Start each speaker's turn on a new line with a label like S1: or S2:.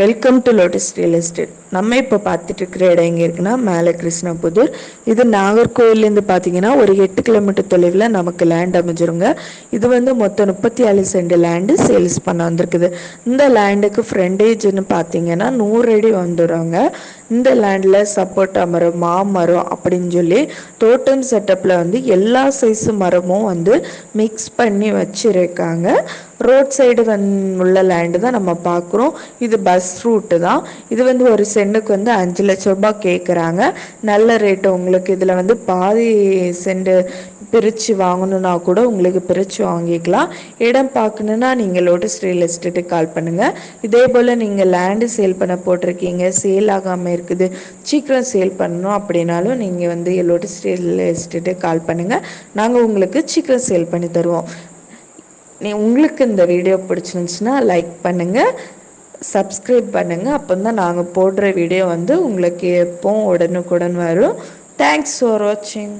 S1: Welcome to Lotus real estate நம்ம இப்போ பார்த்துட்டு இருக்கிற இடம் எங்கே இருக்குன்னா மேலே கிருஷ்ணபுதூர் இது நாகர்கோவிலேருந்து பார்த்தீங்கன்னா ஒரு எட்டு கிலோமீட்டர் தொலைவில் நமக்கு லேண்ட் அமைஞ்சிருங்க. இது வந்து மொத்தம் முப்பத்தி ஏழு சென்ட் லேண்டு சேல்ஸ் பண்ண வந்திருக்குது. இந்த லேண்டுக்கு ஃப்ரண்டேஜ்னு பார்த்தீங்கன்னா நூறு அடி வந்துடுவாங்க இந்த லேண்டில் சப்போட்டா மரம் மாமரம் அப்படின்னு சொல்லி தோட்டம் செட்டப்பில் வந்து எல்லா சைஸு மரமும் வந்து மிக்ஸ் பண்ணி வச்சுருக்காங்க. ரோட் சைடு வந் உள்ள லேண்டு தான் நம்ம பார்க்குறோம் இது பஸ் ரூட்டு தான். இது வந்து ஒரு சென்டுக்கு வந்து அஞ்சு லட்ச ரூபாய் கேட்குறாங்க நல்ல ரேட்டு உங்களுக்கு இதில் வந்து பாதி சென்டு பிரித்து வாங்கணுன்னா கூட உங்களுக்கு பிரித்து வாங்கிக்கலாம். இடம் பார்க்கணுன்னா நீங்கள் லோட்டஸ் ரியல் எஸ்டேட்டுக்கு கால் பண்ணுங்கள் இதே போல் நீங்கள் லேண்டு சேல் பண்ண போட்டிருக்கீங்க. சேல் ஆகாமல் இருக்குது. சீக்கிரம் சேல் பண்ணணும் அப்படின்னாலும் நீங்கள் வந்து எல்லோட ஸ்டேல் எஸ்டேட்டுக்கு கால் பண்ணுங்கள் நாங்கள் உங்களுக்கு சீக்கிரம் சேல் பண்ணி தருவோம். நீ உங்களுக்கு இந்த வீடியோ பிடிச்சிருந்துச்சுன்னா லைக் பண்ணுங்கள் சப்ஸ்கிரைப் பண்ணுங்கள் அப்போ தான் நாங்கள் போடுற வீடியோ வந்து உங்களுக்கு எப்போ உடனுக்குடன் வரும். தேங்க்ஸ் ஃபார் வாட்சிங்